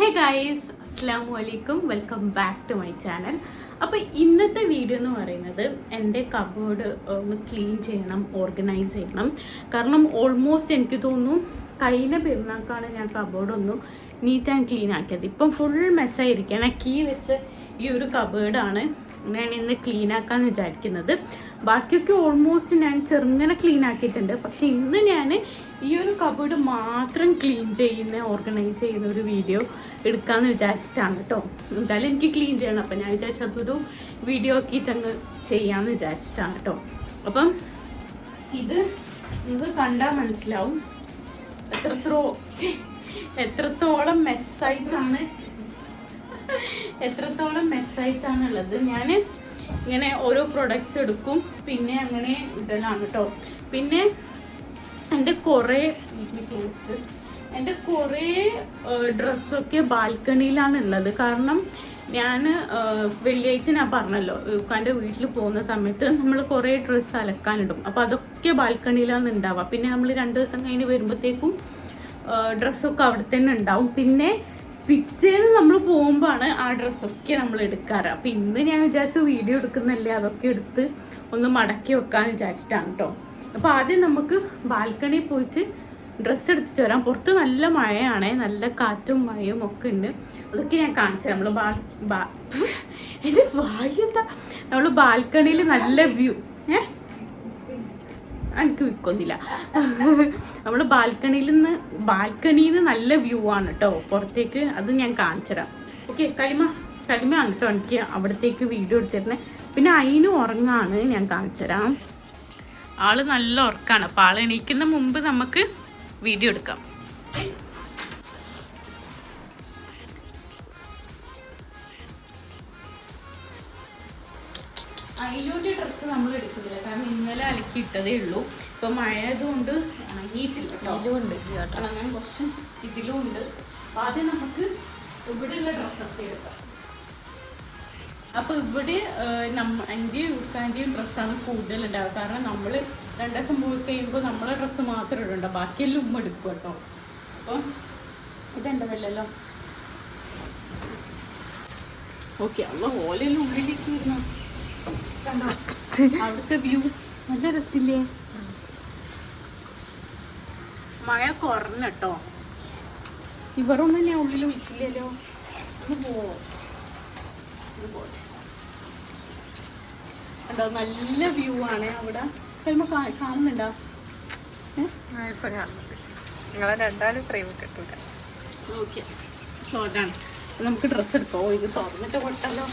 ഹേ guys അസ്ലാം വലൈക്കും welcome back to my channel അപ്പോൾ ഇന്നത്തെ വീഡിയോ എന്ന് പറയുന്നത് എന്റെ കബോർഡ് ഒന്ന് ക്ലീൻ ചെയ്യണം ഓർഗനൈസ് ചെയ്യണം. കാരണം ഓൾമോസ്റ്റ് എനിക്ക് തോന്നുന്നു കഴിഞ്ഞ പെരുന്നാൾക്കാണ് ഞാൻ കബോർഡ് ഒന്ന് നീറ്റ് ആൻഡ് ക്ലീൻ ആക്കിയത്. ഇപ്പം ഫുൾ മെസ്സായിരിക്കുകയാണ് കീ വെച്ച് ഈ ഒരു കബേർഡാണ് ഞാൻ ഇന്ന് ക്ലീൻ ആക്കാന്ന് വിചാരിക്കുന്നത്. ബാക്കിയൊക്കെ ഓൾമോസ്റ്റ് ഞാൻ ചെറുങ്ങനെ ക്ലീൻ ആക്കിയിട്ടുണ്ട്. പക്ഷെ ഇന്ന് ഞാൻ ഈ ഒരു കബോർഡ് മാത്രം ക്ലീൻ ചെയ്യുന്ന ഓർഗനൈസ് ചെയ്യുന്ന ഒരു വീഡിയോ എടുക്കാമെന്ന് വിചാരിച്ചിട്ടാണ് കേട്ടോ. എന്തായാലും എനിക്ക് ക്ലീൻ ചെയ്യണം. അപ്പം ഞാൻ വിചാരിച്ചു അതൊരു വീഡിയോ ആക്കിയിട്ട് അങ്ങ് ചെയ്യാമെന്ന് വിചാരിച്ചിട്ടാണ് കേട്ടോ. അപ്പം ഇത് നിങ്ങൾക്ക് കണ്ടാൽ മനസ്സിലാവും. എത്രത്രോ എത്രത്തോളം മെസ്സായിട്ടാണ് എത്രത്തോളം മെസ്സായിട്ടാണുള്ളത്. ഞാൻ ഇങ്ങനെ ഓരോ പ്രൊഡക്റ്റ്സ് എടുക്കും. പിന്നെ അങ്ങനെ ഇടലാണ് കേട്ടോ പിന്നെ എന്റെ കുറേ എന്റെ കുറേ ഡ്രസ്സൊക്കെ ബാൽക്കണിയിലാണ് ഉള്ളത് കാരണം ഞാൻ വെള്ളിയാഴ്ച ഞാൻ പറഞ്ഞല്ലോ എന്റെ വീട്ടിൽ പോകുന്ന സമയത്ത് നമ്മൾ കുറേ ഡ്രസ്സ് അലക്കാനിടും. അപ്പോൾ അതൊക്കെ ബാൽക്കണിയിലാണ് ഉണ്ടാവുക പിന്നെ നമ്മൾ രണ്ട് ദിവസം കഴിഞ്ഞ് വരുമ്പോഴത്തേക്കും ഡ്രസ്സൊക്കെ അവിടെ തന്നെ ഉണ്ടാവും പിന്നെ പിറ്റേന്ന് നമ്മൾ പോകുമ്പോഴാണ് ആ ഡ്രസ്സൊക്കെ നമ്മൾ എടുക്കാറ്. അപ്പം ഇന്ന് ഞാൻ വിചാരിച്ചു വീഡിയോ എടുക്കുന്നല്ലേ അതൊക്കെ എടുത്ത് ഒന്ന് മടക്കി വെക്കാമെന്ന് വിചാരിച്ചിട്ടാണ് കേട്ടോ അപ്പോൾ ആദ്യം നമുക്ക് ബാൽക്കണിയിൽ പോയിട്ട് ഡ്രസ്സ് എടുത്തിട്ട് വരാം. പുറത്ത് നല്ല മഴയാണ് നല്ല കാറ്റും മഴയും ഒക്കെ ഉണ്ട്. അതൊക്കെ ഞാൻ കാണിച്ചു നമ്മൾ ബാൽ ബാ എന്റെ വായെന്താ? നമ്മൾ ബാൽക്കണിയിൽ നല്ല വ്യൂ എനിക്ക് വിൽക്കൊന്നില്ല നമ്മൾ ബാൽക്കണിയിൽ നിന്ന് ബാൽക്കണിയിൽ നിന്ന് നല്ല വ്യൂ ആണ് കേട്ടോ പുറത്തേക്ക് അത് ഞാൻ കാണിച്ചു തരാം ഓക്കെ കലിമ കരിമയാണ് കേട്ടോ എനിക്ക് അവിടത്തേക്ക് വീഡിയോ എടുത്തിരുന്നത് പിന്നെ അതിന് ഉറങ്ങാണ് ഞാൻ കാണിച്ചു തരാം ആൾ നല്ല ഉറക്കാണ്. അപ്പോൾ ആൾ എണീക്കുന്ന മുമ്പ് നമുക്ക് വീഡിയോ എടുക്കാം. അതിലൂടെ ഡ്രസ്സ് നമ്മൾ ഇന്നലെ അലക്കിയിട്ടതേ ഉള്ളൂ ഇപ്പൊ മഴയതുകൊണ്ട് ഉണങ്ങിയിട്ടില്ല. ഇതിലുണ്ട് ഉണങ്ങാൻ കുറച്ച് ഇതിലും ഉണ്ട് അപ്പൊ ആദ്യം നമുക്ക് ഇവിടെയുള്ള ഡ്രസ്സൊക്കെ എടുക്കാം. അപ്പൊ ഇവിടെ നമ്മ എന്റെയും ഉടുക്കാന്റെയും ഡ്രസ്സാണ് കൂടുതൽ ഉണ്ടാവുക. കാരണം നമ്മൾ രണ്ടു ദിവസം പോയി കഴിയുമ്പോൾ നമ്മളെ ഡ്രസ്സ് മാത്രമേ ഇടണ്ട ബാക്കിയെല്ലാം ഉമ്മ എടുക്കും കേട്ടോ അപ്പോൾ ഇതുണ്ടല്ലോ ഓക്കെ അല്ല ഓലെല്ലാം ഉള്ളിലേക്ക് വരുന്നു. കണ്ടോ? അവിടുത്തെ വ്യൂ നല്ല രസില്ലേ മഴ കുറഞ്ഞട്ടോ ഇവരൊന്നും ഞാൻ ഉള്ളിൽ വിളിച്ചില്ലല്ലോ. ഒന്ന് പോവോ കണ്ടോ നല്ല വ്യൂ ആണ് അവിടെ. ചിലപ്പോ കാണുന്നുണ്ടോ? ഏ? നിങ്ങളെ രണ്ടാളും ഫ്രെയിം കിട്ടൂല ഓക്കെ സോ അതാണ് നമുക്ക് ഡ്രസ്സ് എടുത്തോ ഇത് തുറന്നിട്ട് കൊട്ടല്ലോ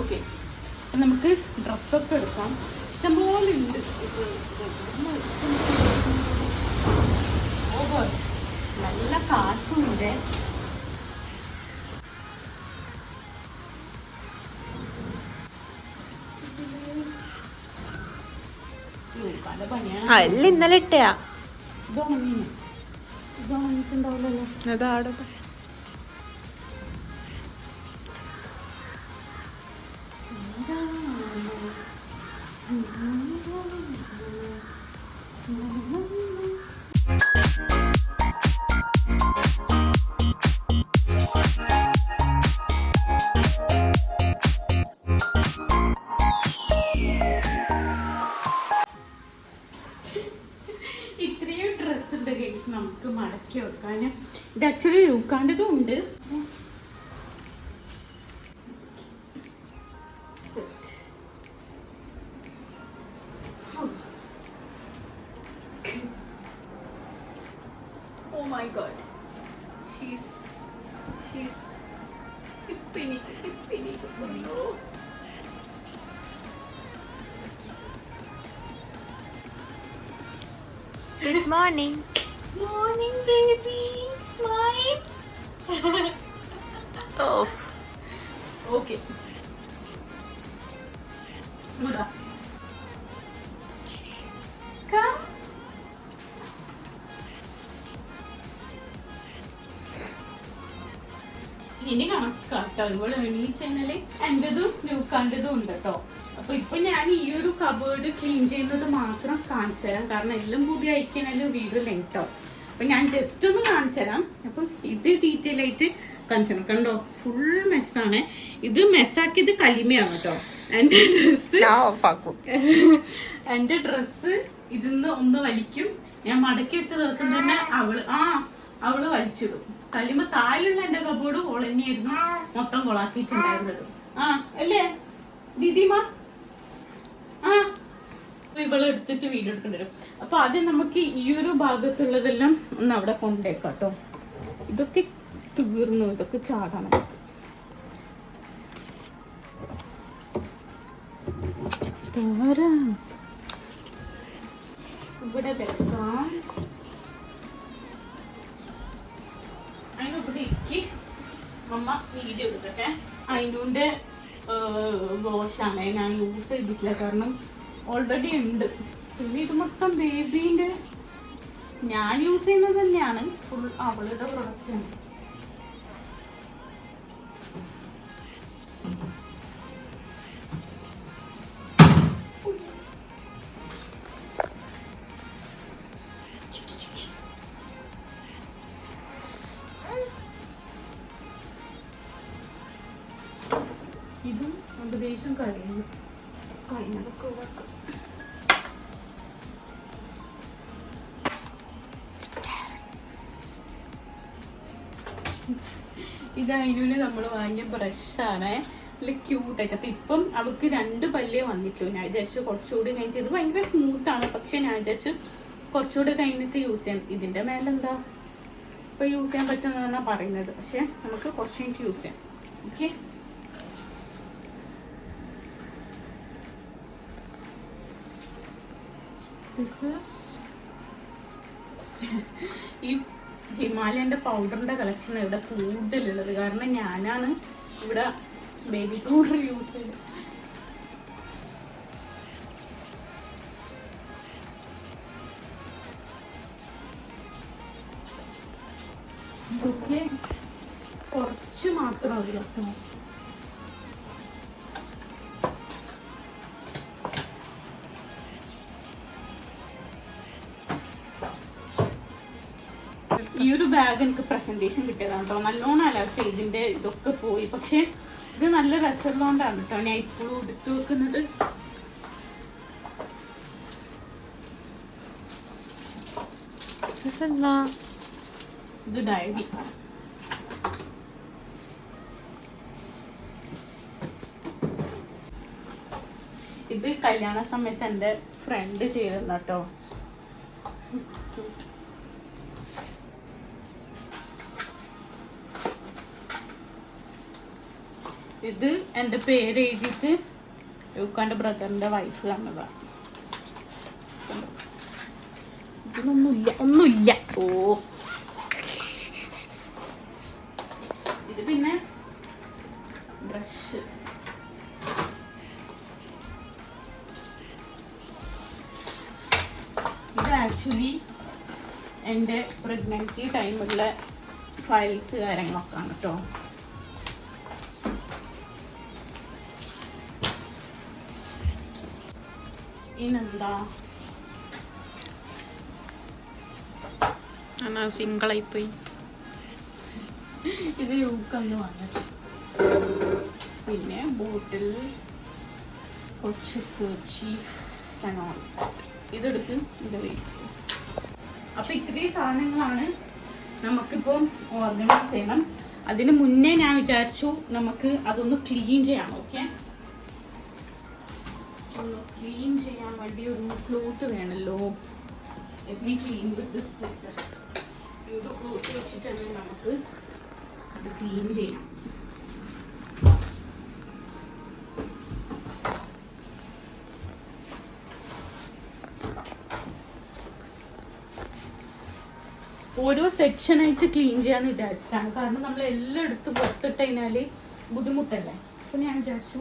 ഓക്കെ നമുക്ക് ഡ്രസ്സൊക്കെ എടുക്കാം. ഇഷ്ടംപോലെ ഉണ്ട്. നല്ല കാറ്റുണ്ട് അല്ല ഇന്നലെ ഇട്ടയാ. ഇത് ഇത് ഉണങ്ങിയിട്ടുണ്ടാവില്ലല്ലോ നമുക്ക് മടക്കി വെക്കാൻ ഇത് ആക്ച്വലി യൂക്കാണ്ടതും ഉണ്ട്. ഇനി കണക്കാട്ടോ ഇവൾ എണീച്ചെന്നാൽ എന്റെതും ന്യൂക്കാന്റെതും ഉണ്ട് കേട്ടോ അപ്പൊ ഇപ്പൊ ഞാൻ ഈ ഒരു കബേർഡ് ക്ലീൻ ചെയ്യുന്നത് മാത്രം കാണിച്ചു തരാം. കാരണം എല്ലാം കൂടി അയക്കാനല്ലോ വീഡിയോ ലെങ്ട്ടോ അപ്പൊ ഞാൻ ജസ്റ്റ് ഒന്ന് കാണിച്ചു തരാം. അപ്പൊ ഇത് ഡീറ്റെയിൽ ആയിട്ട് കാണിച്ചു തരാം. കണ്ടോ? ഫുൾ മെസ്സാണ് ഇത് മെസ്സാക്കിയത് കലിമയാണ് കേട്ടോ എന്റെ ഡ്രസ്സ് ഞാൻ ഓഫാക്കും എന്റെ ഡ്രസ്സ് ഇതിന്ന് ഒന്ന് വലിക്കും. ഞാൻ മടക്കി വെച്ച ദിവസം തന്നെ അവൾ ആ അവൾ വലിച്ചിടും. കലിമ താഴെയുള്ള എന്റെ കബോർഡ് ഓളന്നെയായിരുന്നു മൊത്തം കൊളാക്കിയിട്ടുണ്ടായിരുന്നത്. ആ അല്ലേ? ദിദിമ ആ. ഇവളെടുത്തിട്ട് വീഡിയോ എടുക്കേണ്ടി വരും. അപ്പൊ ആദ്യം നമുക്ക് ഈ ഒരു ഭാഗത്തുള്ളതെല്ലാം ഒന്ന് അവിടെ കൊണ്ടേക്കാം കേട്ടോ. ഇതൊക്കെ തീർന്നു. ഇതൊക്കെ ചാടാം നമുക്ക് താരം ഇവിടെ വെക്കാം. ഇവിടെ ഇരിക്കി. അമ്മ വീഡിയോ എടുക്കട്ടെ. അതിന്റെ വാഷാണ് ഞാൻ യൂസ് ചെയ്തിട്ടില്ല. കാരണം ഓൾറെഡി ഉണ്ട്. പിന്നെ ഇത് മൊത്തം ബേബീന്റെ ഞാൻ യൂസ് ചെയ്യുന്നത് തന്നെയാണ്. ഫുൾ അവളുടെ പ്രൊഡക്റ്റാണ് ഇതും ഏകദേശം കഴിയുന്നു കഴിഞ്ഞതൊക്കെ വെക്കാം ഇത് അതിനുള്ളിൽ നമ്മൾ വാങ്ങിയ ബ്രഷാണ് നല്ല ക്യൂട്ടായിട്ട് അപ്പം ഇപ്പം അവൾക്ക് രണ്ട് പല്ലേ വന്നിട്ടുള്ളൂ ഞാൻ വിചാരിച്ചു കുറച്ചുകൂടി കഴിഞ്ഞിട്ട് ഇത് ഭയങ്കര സ്മൂത്താണ് പക്ഷേ ഞാൻ വിചാരിച്ചു കുറച്ചുകൂടി കഴിഞ്ഞിട്ട് യൂസ് ചെയ്യാം. ഇതിന്റെ മേലെന്താ ഇപ്പം യൂസ് ചെയ്യാൻ പറ്റുന്നതെന്നാണ് പറയുന്നത്. പക്ഷേ നമുക്ക് കുറച്ച് കഴിഞ്ഞിട്ട് യൂസ് ചെയ്യാം. ഓക്കെ ദിസ് ഇസ് ഈ ഹിമാലയന്റെ പൗഡറിന്റെ കളക്ഷൻ ഇവിടെ കൂടുതലുള്ളത്. കാരണം ഞാനാണ് ഇവിടെ ബേബി പൗഡർ യൂസ് ചെയ്തത് കുറച്ച് മാത്രം മതി എനിക്ക് പ്രസന്റേഷൻ കിട്ടിയതാണ് കേട്ടോ. നല്ലോണം അലർട്ട് ഇതിന്റെ ഇതൊക്കെ പോയി. പക്ഷേ ഇത് നല്ല രസമുള്ളതുകൊണ്ടാണ് കേട്ടോ ഞാൻ ഇപ്പോഴും എടുത്തു വെക്കുന്നത്. ഇത് ഡയറി ഇത് കല്യാണ സമയത്ത് എന്റെ ഫ്രണ്ട് ചെയ്തിരുന്നു കേട്ടോ. ഇത് എന്റെ പേര് എഴുതിയിട്ട് യൂക്കാന്റെ ബ്രദറിന്റെ വൈഫ് തന്നതാണ് ഇതിനൊന്നുമില്ല ഒന്നുമില്ല. ഓ. ഇത് പിന്നെ ബ്രഷ് ഇത് ആക്ച്വലി എന്റെ പ്രഗ്നൻസി ടൈമുള്ള ഫയൽസ് കാര്യങ്ങളൊക്കെ ആണ് കേട്ടോ ഇനെന്താ എന്നാ സിംഗിളായി പോയി ഇത് യൂക്കന്ന് വാങ്ങി പിന്നെ ബോട്ടിൽ കുറച്ച് കൊച്ചി ഫെനോൾ ഇതെടുത്ത് ഇത് വേസ്റ്റ് അപ്പൊ ഇത്രയും സാധനങ്ങളാണ് നമുക്കിപ്പം ഓർഗനൈസ് ചെയ്യണം. അതിന് മുന്നേ ഞാൻ വിചാരിച്ചു നമുക്ക് അതൊന്ന് ക്ലീൻ ചെയ്യാം ഓക്കെ ഒന്ന് ക്ലീൻ ചെയ്യാൻ വേണ്ടി ഒരു ക്ലോത്ത് വേണമല്ലോ എപ്പി ക്ലീൻ വിത്ത് ഈ ഒരു ക്ലോത്ത് വെച്ചിട്ട് തന്നെ നമുക്ക് അത് ക്ലീൻ ചെയ്യണം ഓരോ സെക്ഷനായിട്ട് ക്ലീൻ ചെയ്യാന്ന് വിചാരിച്ചിട്ടാണ്. കാരണം നമ്മൾ എല്ലാം എടുത്ത് പുറത്തിട്ട് കഴിഞ്ഞാൽ ബുദ്ധിമുട്ടല്ലേ? അപ്പൊ ഞാൻ വിചാരിച്ചു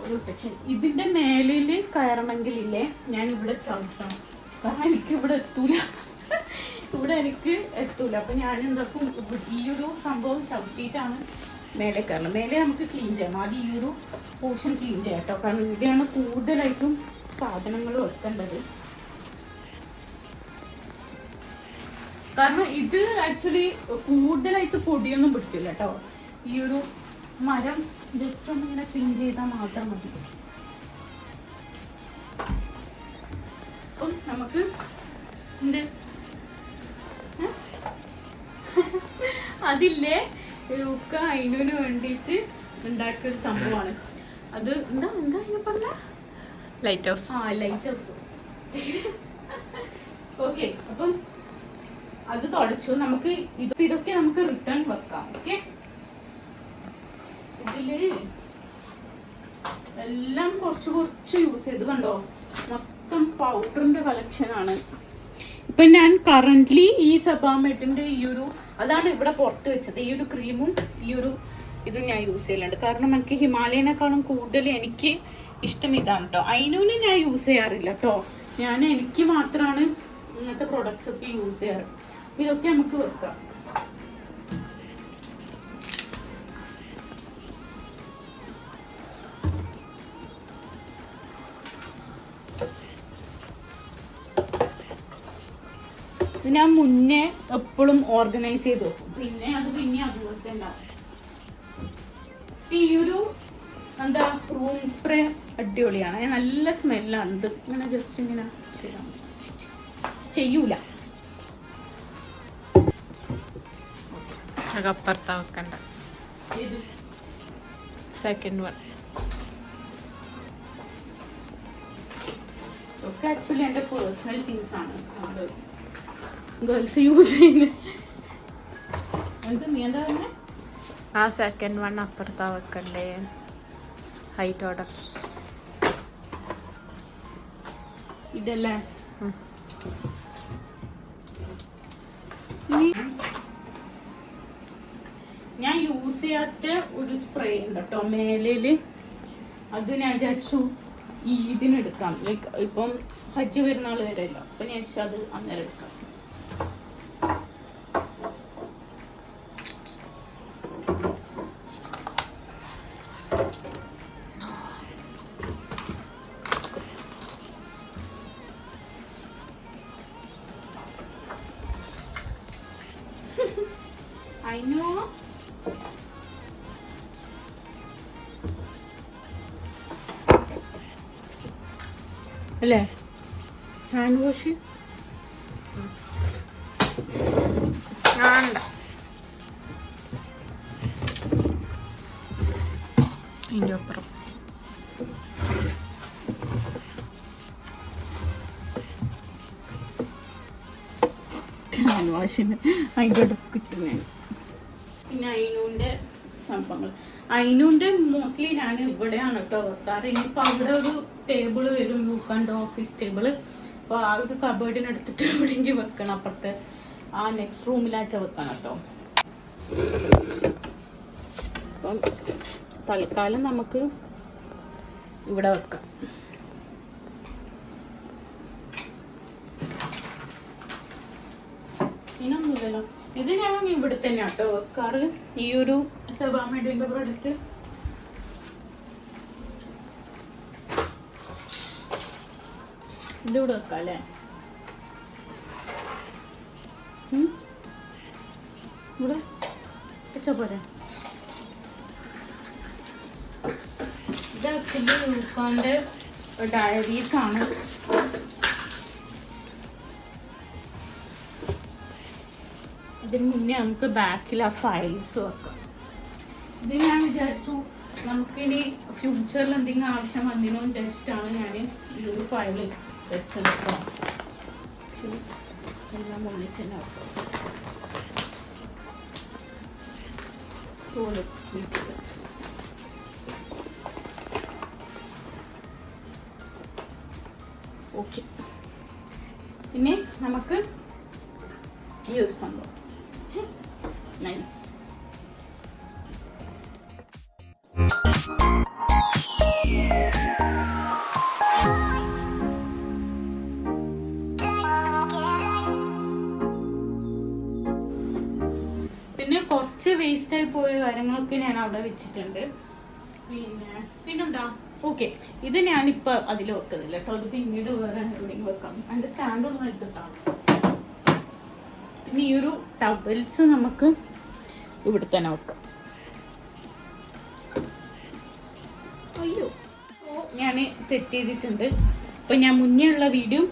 ഓരോ സെക്ഷൻ ഇതിന്റെ മേലിൽ കയറണമെങ്കിൽ ഇല്ലേ ഞാൻ ഇവിടെ ചവിട്ടണം. കാരണം എനിക്ക് ഇവിടെ എത്തൂല. ഇവിടെ എനിക്ക് എത്തൂല. അപ്പൊ ഞാൻ എന്താക്കും ഈ ഒരു സംഭവം ചവിട്ടിയിട്ടാണ് മേലെ കയറണം മേലെ നമുക്ക് ക്ലീൻ ചെയ്യാം. ആദ്യം ഈ ഒരു പോർഷൻ ക്ലീൻ ചെയ്യാം കേട്ടോ. കാരണം ഇവിടെയാണ് കൂടുതലായിട്ടും സാധനങ്ങൾ വെക്കേണ്ടത് കാരണം ഇത് ആക്ച്വലി കൂടുതലായിട്ട് പൊടിയൊന്നും പിടിക്കില്ല കേട്ടോ. ഈ ഒരു മരം ജസ്റ്റ് ഒന്ന് ഇങ്ങനെ ക്ലീൻ ചെയ്താൽ മാത്രം മതി. അപ്പം നമുക്ക് എന്ത്? അതില്ലേ? ഒക്കെ അതിനു വേണ്ടിയിട്ട് ഉണ്ടാക്കിയ ഒരു സംഭവമാണ് അത് എന്താ എന്താ അതിനെ പറഞ്ഞ? ലൈറ്റ് ഹൗസ് ആ ലൈറ്റ് ഹൗസ് ഓക്കെ അപ്പം അത് തുടച്ചു. നമുക്ക് ഇത് ഇതൊക്കെ നമുക്ക് റിട്ടേൺ വെക്കാം ഓക്കെ ഇതിൽ എല്ലാം കുറച്ച് കുറച്ച് യൂസ് ചെയ്ത് കണ്ടോ? മൊത്തം പൗഡറിന്റെ കളക്ഷൻ ആണ്. ഇപ്പൊ ഞാൻ കറന്റ്ലി ഈ സബാമെഡിന്റെ ഈ ഒരു അതാണ് ഇവിടെ പുറത്ത് വെച്ചത്. ഈ ഒരു ക്രീമും ഈ ഒരു ഇതും ഞാൻ യൂസ് ചെയ്യലുണ്ട്. കാരണം എനിക്ക് ഹിമാലയനെക്കാളും കൂടുതൽ എനിക്ക് ഇഷ്ടം ഇതാണ് കേട്ടോ അതിനൊന്നും ഞാൻ യൂസ് ചെയ്യാറില്ല കേട്ടോ ഞാൻ എനിക്ക് മാത്രമാണ് ഇങ്ങനത്തെ പ്രൊഡക്ട്സ് ഒക്കെ യൂസ് ചെയ്യാറ്. ഇതൊക്കെ നമുക്ക് വെക്കാം. ഞാൻ മുന്നേ എപ്പോഴും ഓർഗനൈസ് ചെയ്ത് വെക്കും. പിന്നെ അത് പിന്നെ അതുപോലെ തന്നെ ഈ ഒരു എന്താ റൂം സ്പ്രേ അടിപൊളിയാണ്. നല്ല സ്മെല്ലാണ് ഇത് ഇങ്ങനെ ജസ്റ്റ് ഇങ്ങനെ ചെയ്യാം. ചെയ്യൂല. അപ്പുറത്താ വെക്കണ്ട. സെക്കൻഡ് വൺ ഒക്കെ ആക്ച്വലി എന്റെ പേഴ്സണൽ തിങ്സ് ആണ്. ഗേൾസ് യൂസ് ചെയ്യുന്നത് ആ സെക്കൻഡ് വൺ അപ്പുറത്താ വെക്കണ്ടേ. ഹൈറ്റ് ഓർഡർ ഇതല്ലേ? ഞാൻ യൂസ് ചെയ്യാത്ത ഒരു സ്പ്രേ ഉണ്ട് കേട്ടോ മേലിൽ. അത് ഞാൻ വിചാരിച്ചു ഈദിനെടുക്കാം ലൈക്ക് ഇപ്പം ഹജ്ജ് വരുന്ന ആൾ വരെയല്ലോ. അപ്പൊ ഞാൻ വിചാരിച്ചു അത് അന്നേരം എടുക്കാം. അതിന്റെ അപ്പുറം. വാഷിന് അതിന്റെ കിട്ടുന്നേ. പിന്നെ അയിനൂന്റെ സംഭവങ്ങൾ. അയിനൂന്റെ മോസ്റ്റ്ലി ഞാൻ ഇവിടെയാണ് കേട്ടോ വെക്കാറ്. ഇനിയിപ്പോൾ അവിടെ ഒരു ടേബിൾ വരും. ഓഫീസ് ടേബിൾ അപ്പോൾ ആ ഒരു കബേർഡിനെടുത്തിട്ട് എവിടെയെങ്കിൽ വെക്കണം അപ്പുറത്തെ ആ നെക്സ്റ്റ് റൂമിലാച്ച വെക്കണം കേട്ടോ അപ്പം തൽക്കാലം നമുക്ക് ഇവിടെ വെക്കാം. ഇനൊന്നുമില്ലല്ലോ. ഇത് ഞാൻ ഇവിടെ തന്നെ കേട്ടോ വെക്കാറ്. ഈ ഒരു സെബാമേഡിന്റെ പ്രൊഡക്റ്റ് ഇതിവിടെ വെക്കാം അല്ലേ? ഇവിടെ? വെച്ചാ പോരെ? ഇത് ആക്ച്വലി ലൂക്കാന്റെ ഡയറീസ് ആണ്. ഇതിന് മുന്നേ നമുക്ക് ബാക്കിൽ ആ ഫയൽസ് വെക്കാം. ഇത് ഞാൻ വിചാരിച്ചു നമുക്കിനി ഫ്യൂച്ചറിൽ എന്തെങ്കിലും ആവശ്യം വന്നിനോ ജസ്റ്റാണ് ഞാൻ ഈ ഒരു ഫയൽ വെച്ചത് കേട്ടോ എല്ലാം ഒന്നിച്ച് തന്നെ വെക്കാം so let's keep it okay പിന്നെ നമുക്ക് ഈ ഒരു സംഭവം അവിടെ വെച്ചിട്ടുണ്ട്. പിന്നെ പിന്നെന്താ? ഓക്കെ. ഇത് ഞാനിപ്പോൾ അതിൽ വെക്കുന്നില്ല കേട്ടോ. അത് പിന്നീട് വേറെ എവിടെയെങ്കിലും വെക്കാം. എന്റെ സ്റ്റാൻഡൊന്നും എടുത്തിട്ടാണ്. പിന്നെ ഈ ഒരു ടവൽസ് നമുക്ക് ഇവിടെ തന്നെ വെക്കാം. അയ്യോ. ഓ ഞാൻ സെറ്റ് ചെയ്തിട്ടുണ്ട്. അപ്പൊ ഞാൻ മുന്നേ ഉള്ള വീഡിയോ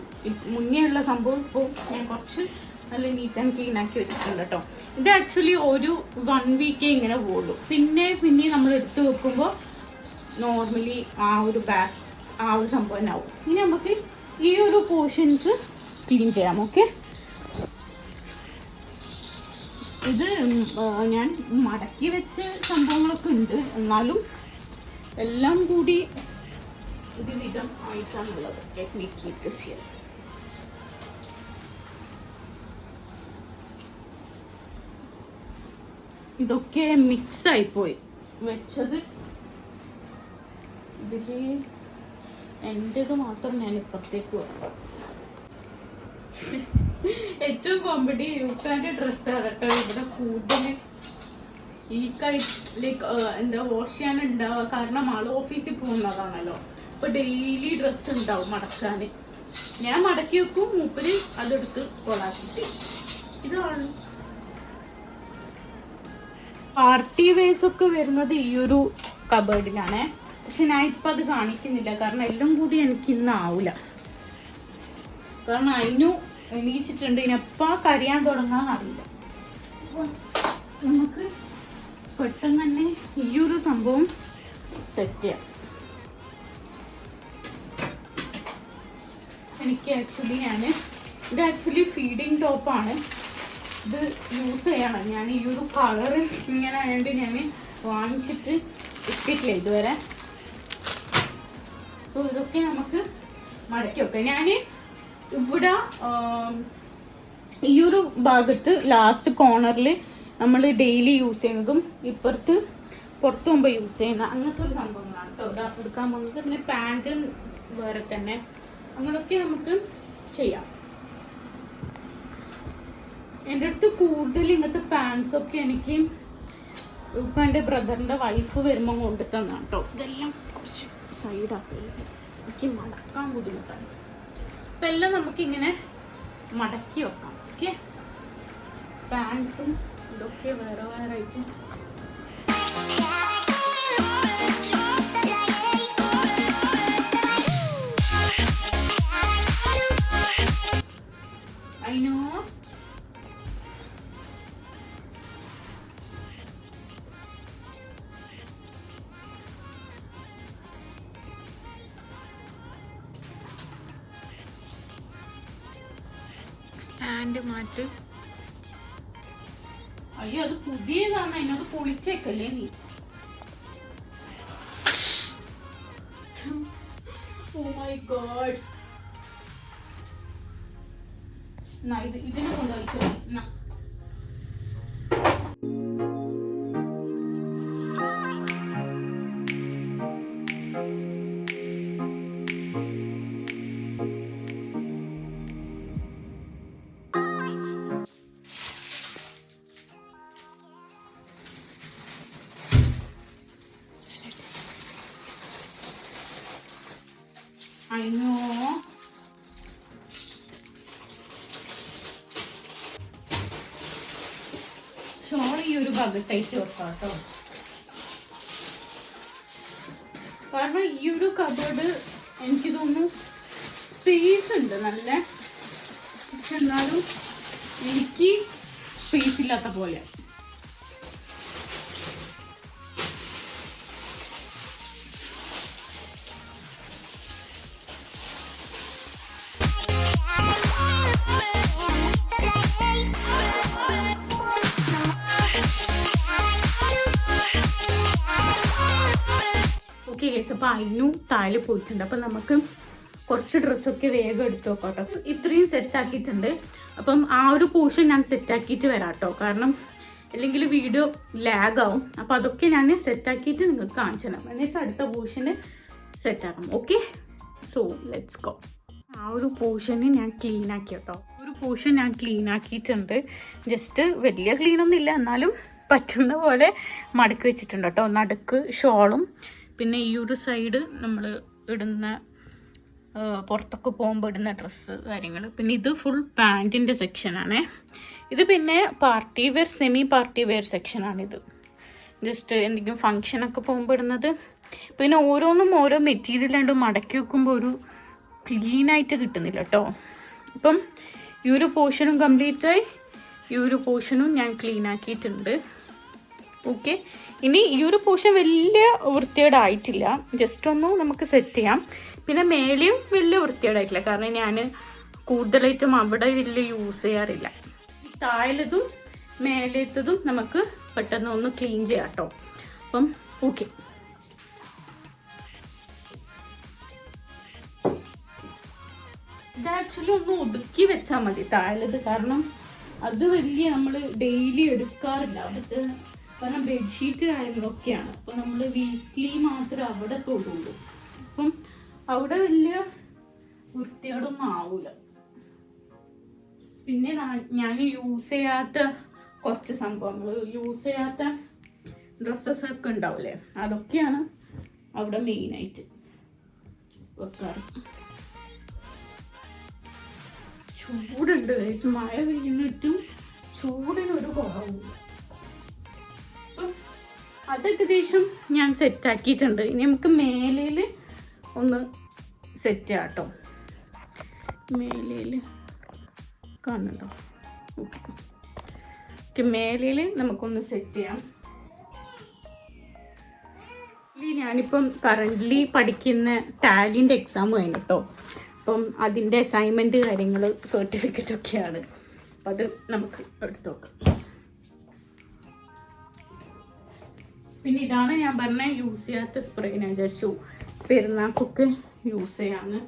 മുന്നേ ഉള്ള സംഭവം ഇപ്പോൾ ഞാൻ കുറച്ച് നല്ല നീറ്റ് ആൻഡ് ക്ലീൻ ആക്കി വെച്ചിട്ടുണ്ട് കേട്ടോ ഇത് ആക്ച്വലി ഒരു വൺ വീക്കേ ഇങ്ങനെ പോകുള്ളൂ പിന്നെ പിന്നെ നമ്മൾ എടുത്തു വെക്കുമ്പോൾ നോർമലി ആ ഒരു ബാക്ക് ആ ഒരു സംഭവം തന്നെ ആവും. ഇനി നമുക്ക് ഈ ഒരു പോർഷൻസ് ക്ലീൻ ചെയ്യാം ഓക്കെ ഇത് ഞാൻ മടക്കി വെച്ച സംഭവങ്ങളൊക്കെ ഉണ്ട്. എന്നാലും എല്ലാം കൂടി ഒരു വിധം ആയിട്ടാണുള്ളത്. ടെക്നിക്ക് me ഇതൊക്കെ മിക്സ് ആയിപ്പോയി വെച്ചത് ഇതിൽ എന്റെത് മാത്രം ഞാൻ ഇപ്പുറത്തേക്ക് വെക്കാം. ഏറ്റവും കോമഡി യൂക്കാന്റെ ഡ്രസ്സാണ് കേട്ടോ. ഇവിടെ ഈ കൈ ലൈക്ക് എന്താ വാഷ് ചെയ്യാൻ ഉണ്ടാവുക കാരണം ആൾ ഓഫീസിൽ പോകുന്നതാണല്ലോ. അപ്പൊ ഡെയിലി ഡ്രസ്സ് ഉണ്ടാവും മടക്കാൻ ഞാൻ മടക്കി വെക്കും മൂപ്പര് അതെടുത്ത് കൊളാക്കിട്ട് ഇതാണ്. പാർട്ടി വേസ് ഒക്കെ വരുന്നത് ഈ ഒരു കബേർഡിലാണ്. പക്ഷെ ഞാൻ ഇപ്പം അത് കാണിക്കുന്നില്ല. കാരണം എല്ലാം കൂടി എനിക്ക് ഇന്ന് ആവൂല. കാരണം അതിനു എണീച്ചിട്ടുണ്ട്. ഇനിയപ്പാ കരയാൻ തുടങ്ങാൻ അറിയില്ല. നമുക്ക് പെട്ടെന്ന് തന്നെ ഈ ഒരു സംഭവം സെറ്റ് ചെയ്യാം. എനിക്ക് ആക്ച്വലി ഞാൻ ഇത് ആക്ച്വലി ഫീഡിങ് ടോപ്പാണ് ഇത് യൂസ് ചെയ്യണം. ഞാൻ ഈ ഒരു കളർ ഇങ്ങനെ ആയതുകൊണ്ട് ഞാൻ വാങ്ങിച്ചിട്ട് ഇട്ടിട്ടില്ല ഇതുവരെ. സോ ഇതൊക്കെ നമുക്ക് മടക്കി വെക്കാം. ഞാൻ ഇവിടെ ഈ ഒരു ഭാഗത്ത് ലാസ്റ്റ് കോർണറിൽ നമ്മൾ ഡെയിലി യൂസ് ചെയ്യുന്നതും ഇപ്പുറത്ത് പുറത്തു പോകുമ്പോൾ യൂസ് ചെയ്യുന്ന അങ്ങനത്തെ ഒരു സംഭവങ്ങളാണ് കേട്ടോ ഇതാ എടുക്കാൻ പോകുന്നത്. പിന്നെ പാന്റും വേറെ തന്നെ. അങ്ങനെയൊക്കെ നമുക്ക് ചെയ്യാം. എന്റെ അടുത്ത് കൂടുതൽ ഇങ്ങനത്തെ പാൻസ് ഒക്കെ എനിക്ക് ഇപ്പം എന്റെ ബ്രദറിന്റെ വൈഫ് വരുമ്പോൾ കൊണ്ട് തന്നാണ് കേട്ടോ ഇതെല്ലാം കുറച്ച് സൈഡാക്കി എനിക്ക് മടക്കാൻ ബുദ്ധിമുട്ടാണ്. അപ്പം എല്ലാം നമുക്കിങ്ങനെ മടക്കി വെക്കാം. ഓക്കെ പാൻസും ഇതൊക്കെ വേറെ വേറെ ആയിട്ട്. ഒരു ഭാഗത്തായിട്ട് വെക്കാം കേട്ടോ കാരണം ഈ ഒരു കബോർഡ് എനിക്ക് തോന്നുന്നു സ്പേസ് ഉണ്ട് നല്ല. പക്ഷെ എന്നാലും എനിക്ക് സ്പേസ് ഇല്ലാത്ത പോലെ അപ്പോൾ അതിനും താഴെ പോയിട്ടുണ്ട്. അപ്പം നമുക്ക് കുറച്ച് ഡ്രസ്സൊക്കെ വേഗം എടുത്ത് നോക്കാം ഇത്രയും സെറ്റ് ആക്കിയിട്ടുണ്ട്. അപ്പം ആ ഒരു പോർഷൻ ഞാൻ സെറ്റ് ആക്കിയിട്ട് വരാം കേട്ടോ കാരണം അല്ലെങ്കിൽ വീഡിയോ ലാഗ് ആവും. അപ്പോൾ അതൊക്കെ ഞാൻ സെറ്റ് ആക്കിയിട്ട് നിങ്ങൾക്ക് കാണിച്ചു തരാം. എന്നിട്ട് അടുത്ത പോർഷന് സെറ്റ് ആക്കാം. ഓക്കെ സോ ലെറ്റ്സ് ഗോ ആ ഒരു പോർഷന് ഞാൻ ക്ലീൻ ആക്കി കേട്ടോ. ഒരു പോർഷൻ ഞാൻ ക്ലീൻ ആക്കിയിട്ടുണ്ട്. ജസ്റ്റ് വലിയ ക്ലീൻ ഒന്നും ഇല്ല എന്നാലും പറ്റുന്ന പോലെ മടക്കി വെച്ചിട്ടുണ്ട് കേട്ടോ. നടുക്ക് ഷോളും പിന്നെ ഈ ഒരു സൈഡ് നമ്മൾ ഇടുന്ന പുറത്തൊക്കെ പോകുമ്പോൾ ഇടുന്ന ഡ്രസ്സ് കാര്യങ്ങൾ പിന്നെ ഇത് ഫുൾ പാന്റിന്റെ സെക്ഷനാണേ ഇത് പിന്നെ party wear semi party wear സെക്ഷനാണിത് just എന്തെങ്കിലും ഫങ്ഷനൊക്കെ പോകുമ്പോൾ ഇടുന്നത്. പിന്നെ ഓരോന്നും ഓരോ മെറ്റീരിയൽ ആണ്ട് മടക്കി വെക്കുമ്പോൾ ഒരു ക്ലീനായിട്ട് കിട്ടുന്നില്ല കേട്ടോ ഇപ്പം ഈ ഒരു പോർഷനും കംപ്ലീറ്റായി ഈ ഒരു പോർഷനും ഞാൻ ക്ലീൻ ആക്കിയിട്ടുണ്ട്. ഓക്കെ ഇനി ഈ ഒരു പോർഷൻ വലിയ വൃത്തികേടായിട്ടില്ല. ജസ്റ്റ് ഒന്ന് നമുക്ക് സെറ്റ് ചെയ്യാം. പിന്നെ മേലെയും വലിയ വൃത്തികേടായിട്ടില്ല. കാരണം ഞാൻ കൂടുതലായിട്ടും അവിടെ വലിയ യൂസ് ചെയ്യാറില്ല. താഴലതും മേലേത്തതും നമുക്ക് പെട്ടെന്ന് ഒന്ന് ക്ലീൻ ചെയ്യാം കേട്ടോ അപ്പം ഓക്കെ ഇത് ആക്ച്വലി ഒന്ന് ഒതുക്കി വെച്ചാൽ മതി താഴത് കാരണം അത് വലിയ നമ്മൾ ഡെയിലി എടുക്കാറില്ല. അവിടുത്തെ കാരണം ബെഡ്ഷീറ്റ് കാര്യങ്ങളൊക്കെയാണ് അപ്പോൾ നമ്മൾ വീക്ക്ലി മാത്രം അവിടെ തൊടുള്ളൂ. അപ്പം അവിടെ വലിയ വൃത്തിയോടൊന്നും ആവൂല. പിന്നെ ഞാൻ യൂസ് ചെയ്യാത്ത കുറച്ച് സംഭവങ്ങൾ യൂസ് ചെയ്യാത്ത ഡ്രസ്സസ് ഒക്കെ ഉണ്ടാവില്ലേ അതൊക്കെയാണ് അവിടെ മെയിനായിട്ട് വെക്കാറ്. ചൂടുണ്ട്. മഴ പെയ്യുന്നിട്ടും ചൂടിനൊരു കുറവില്ല അപ്പം അത് ഏകദേശം ഞാൻ സെറ്റാക്കിയിട്ടുണ്ട് ഇനി നമുക്ക് മേലയിൽ ഒന്ന് സെറ്റ് ആട്ടോ മേലയിൽ കാണുന്നുണ്ടോ? ഓക്കെ മേലയിൽ നമുക്കൊന്ന് സെറ്റ് ചെയ്യാം. ഞാനിപ്പം കറന്റ്ലി പഠിക്കുന്ന ടാലിന്റെ എക്സാം കഴിഞ്ഞു കേട്ടോ അപ്പം അതിന്റെ അസൈൻമെന്റ് കാര്യങ്ങൾ സർട്ടിഫിക്കറ്റ് ഒക്കെയാണ്. അപ്പം അത് നമുക്ക് എടുത്തു നോക്കാം. പിന്നെ ഇതാണ് ഞാൻ പറഞ്ഞ യൂസ് ചെയ്യാത്ത സ്പ്രേ ഞാൻ വിചാരിച്ചു. പെരുന്നാക്കൊക്കെ യൂസ് ചെയ്യാന്ന്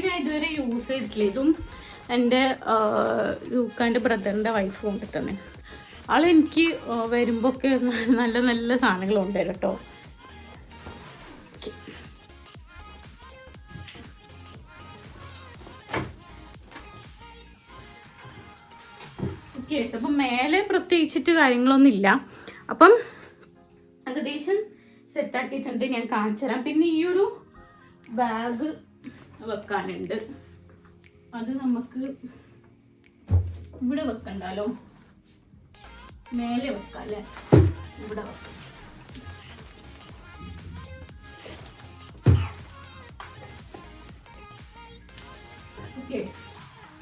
ഇത് ഇതുവരെ യൂസ് ചെയ്തിട്ടില്ല. ഇതും എന്റെ ലൂക്കാന്റെ ബ്രദറിന്റെ വൈഫ് കൊണ്ട് തന്നെ. ആളെനിക്ക് വരുമ്പോൾ ഒക്കെ നല്ല നല്ല സാധനങ്ങൾ കൊണ്ടുവരും കേട്ടോ. ഓക്കെ അപ്പം മേലെ പ്രത്യേകിച്ചിട്ട് കാര്യങ്ങളൊന്നും ഇല്ല. അപ്പം ഏകദേശം സെറ്റാക്കിയിട്ടുണ്ട് ഞാൻ കാണിച്ചു തരാം പിന്നെ ഈ ഒരു ബാഗ് വെക്കാനുണ്ട്. അത് നമുക്ക് ഇവിടെ വെക്കണ്ടല്ലോ. മേലെ വെക്കാം. അല്ലേ ഇവിടെ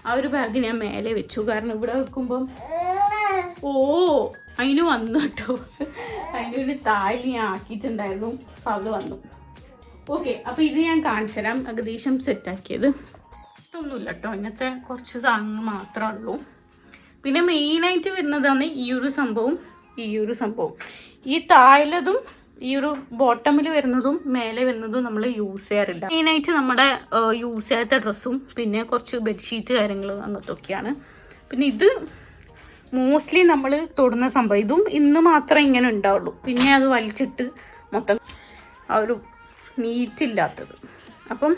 ആ ഒരു ബാഗ് ഞാൻ മേലെ വെച്ചു. കാരണം ഇവിടെ വെക്കുമ്പം ഓ അതിന് വന്നു കേട്ടോ. അതിന്റെ ഒരു താഴെ ഞാൻ ആക്കിയിട്ടുണ്ടായിരുന്നു. അപ്പം അവൾ വന്നു. ഓക്കെ അപ്പോൾ ഇത് ഞാൻ കാണിച്ചു തരാം ഏകദേശം സെറ്റാക്കിയത് ഇഷ്ടമൊന്നുമില്ല കേട്ടോ ഇങ്ങനത്തെ കുറച്ച് സാധനങ്ങൾ മാത്രമേ ഉള്ളൂ. പിന്നെ മെയിനായിട്ട് വരുന്നതാണ് ഈ ഒരു സംഭവം. ഈ ഒരു സംഭവം. ഈ താഴലതും ഈ ഒരു ബോട്ടമിൽ വരുന്നതും മേലെ വരുന്നതും നമ്മൾ യൂസ് ചെയ്യാറില്ല മെയിനായിട്ട് നമ്മുടെ യൂസ് ചെയ്യാത്ത ഡ്രസ്സും പിന്നെ കുറച്ച് ബെഡ്ഷീറ്റ് കാര്യങ്ങൾ അങ്ങനത്തെ ഒക്കെയാണ് പിന്നെ ഇത് മോസ്റ്റ്ലി നമ്മൾ തൊടുന്ന സംഭവം. ഇതും ഇന്ന് മാത്രമേ ഇങ്ങനെ ഉണ്ടാവുള്ളൂ. പിന്നെ അത് വലിച്ചിട്ട് മൊത്തം ആ ഒരു നീറ്റില്ലാത്തത്. അപ്പം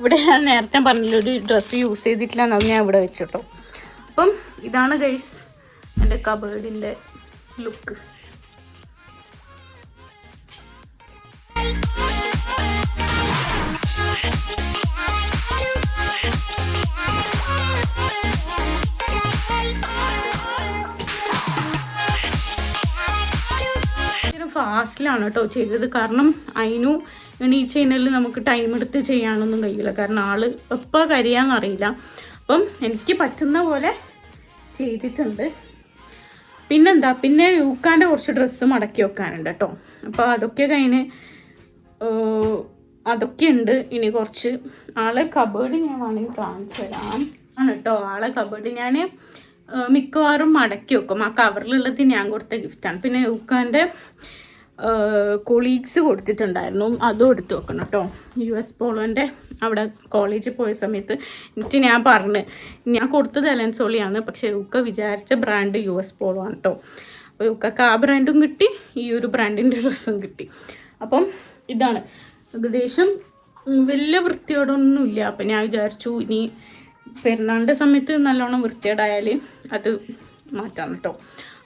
ഇവിടെ ഞാൻ നേരത്തെ പറഞ്ഞില്ല ഒരു ഡ്രസ്സ് യൂസ് ചെയ്തിട്ടില്ല എന്നത് ഞാൻ ഇവിടെ വെച്ചിട്ടോ. അപ്പം ഇതാണ് ഗൈസ് എന്റെ കബേർഡിന്റെ ലുക്ക് ഫാസ്റ്റിലാണ് കേട്ടോ ചെയ്തത്. കാരണം അതിനു എണീച്ച് കഴിഞ്ഞാൽ നമുക്ക് ടൈം എടുത്ത് ചെയ്യാനൊന്നും കഴിയില്ല. കാരണം ആൾ എപ്പോൾ കരിയാന്നറിയില്ല അപ്പം എനിക്ക് പറ്റുന്ന പോലെ ചെയ്തിട്ടുണ്ട്. പിന്നെന്താ? പിന്നെ യൂക്കാന്റെ കുറച്ച് ഡ്രസ്സ് മടക്കി വെക്കാനുണ്ട് കേട്ടോ അപ്പോൾ അതൊക്കെ കഴിഞ്ഞ് അതൊക്കെ ഉണ്ട്. ഇനി കുറച്ച് ആളെ കബേർഡ് ഞാൻ വേണമെങ്കിൽ കാണിച്ചു തരാം. ആണ് കേട്ടോ ആളെ കബേർഡ് ഞാൻ മിക്കവാറും മടക്കി വെക്കും. ആ കവറിലുള്ളത് ഞാൻ കൊടുത്ത ഗിഫ്റ്റാണ് പിന്നെ യൂക്കാന്റെ കൊളീഗ്സ് കൊടുത്തിട്ടുണ്ടായിരുന്നു. അതും എടുത്തു വെക്കണം കേട്ടോ. യു എസ് പോളോന്റെ അവിടെ കോളേജിൽ പോയ സമയത്ത് എന്നിട്ട് ഞാൻ പറഞ്ഞു ഞാൻ കൊടുത്തത് എലൻസോളിയാണ് പക്ഷേ ഉക്ക വിചാരിച്ച ബ്രാൻഡ് യു എസ് പോളോ ആണ് കേട്ടോ. അപ്പോൾ ഉക്കക്ക് ആ ബ്രാൻഡും കിട്ടി ഈ ഒരു ബ്രാൻഡിന്റെ ഡ്രസ്സും കിട്ടി. അപ്പം ഇതാണ്. ഏകദേശം വലിയ വൃത്തിയോടൊന്നുമില്ല അപ്പം ഞാൻ വിചാരിച്ചു ഇനി പെരുന്നാളിന്റെ സമയത്ത് നല്ലോണം വൃത്തിയോടായാൽ അത് മാറ്റാം കേട്ടോ.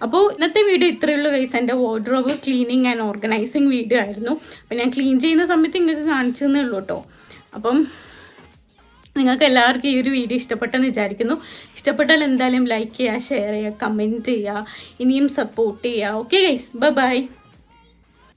അപ്പോൾ ഇന്നത്തെ വീഡിയോ ഇത്രയേ ഉള്ളൂ കൈസ് എന്റെ wardrobe cleaning and organising video ആയിരുന്നു. അപ്പോൾ ഞാൻ ക്ലീൻ ചെയ്യുന്ന സമയത്ത് നിങ്ങൾക്ക് കാണിച്ചു തന്നേ ഉള്ളൂ കേട്ടോ അപ്പം നിങ്ങൾക്ക് എല്ലാവർക്കും ഈ ഒരു വീഡിയോ ഇഷ്ടപ്പെട്ടെന്ന് വിചാരിക്കുന്നു. ഇഷ്ടപ്പെട്ടാൽ എന്തായാലും ലൈക്ക് ചെയ്യുക ഷെയർ ചെയ്യുക കമന്റ് ചെയ്യുക ഇനിയും സപ്പോർട്ട് ചെയ്യുക. Okay guys bye bye